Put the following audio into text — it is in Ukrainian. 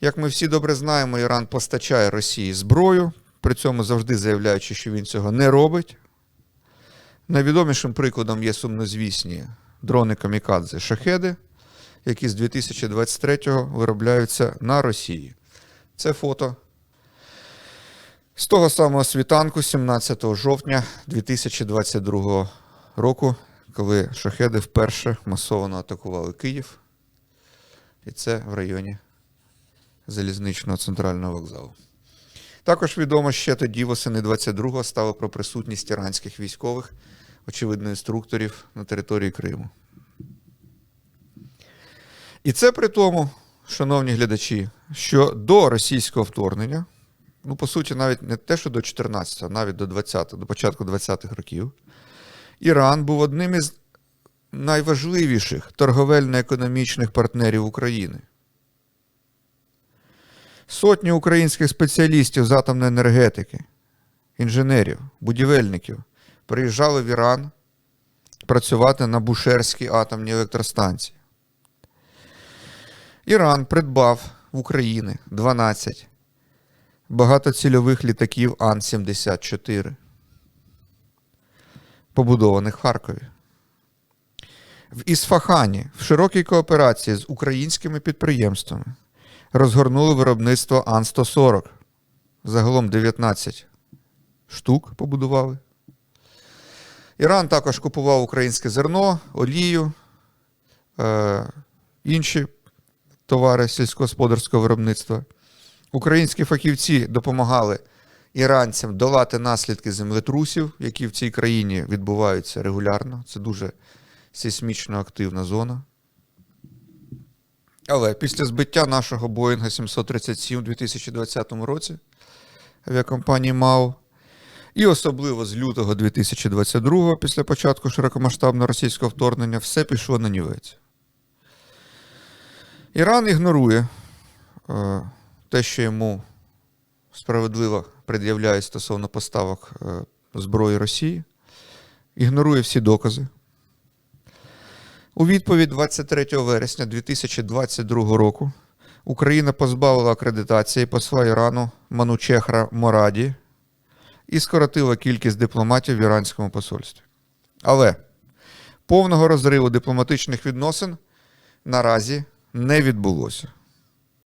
Як ми всі добре знаємо, Іран постачає Росії зброю, при цьому завжди заявляючи, що він цього не робить. Найвідомішим прикладом є сумнозвісні дрони камікадзе шахеди, які з 2023-го виробляються на Росії. Це фото з того самого світанку, 17 жовтня 2022 року, коли шахеди вперше масово атакували Київ. І це в районі залізничного центрального вокзалу. Також відомо ще тоді, восени 22-го, стало про присутність іранських військових, очевидно, інструкторів на території Криму. І це при тому, шановні глядачі, що до російського вторгнення, ну, по суті, навіть не те, що до 14-го, а навіть до 20-го, до початку 20-х років, Іран був одним із найважливіших торговельно-економічних партнерів України. Сотні українських спеціалістів з атомної енергетики, інженерів, будівельників приїжджали в Іран працювати на Бушерській атомній електростанції. Іран придбав в Україні 12 багатоцільових літаків Ан-74, побудованих в Харкові. В Ісфахані в широкій кооперації з українськими підприємствами розгорнули виробництво Ан-140. Загалом 19 штук побудували. Іран також купував українське зерно, олію, е, інші товари сільськогосподарського виробництва. Українські фахівці допомагали іранцям долати наслідки землетрусів, які в цій країні відбуваються регулярно. Це дуже сейсмічно активна зона. Але після збиття нашого Боїнга 737 у 2020 році авіакомпанії МАУ, і особливо з лютого 2022 після початку широкомасштабного російського вторгнення, все пішло на нівець. Іран ігнорує е, те, що йому справедливо пред'являють стосовно поставок е, зброї Росії, ігнорує всі докази. У відповідь 23 вересня 2022 року Україна позбавила акредитації посла Ірану Манучехра Мораді і скоротила кількість дипломатів в іранському посольстві. Але повного розриву дипломатичних відносин наразі не відбулося.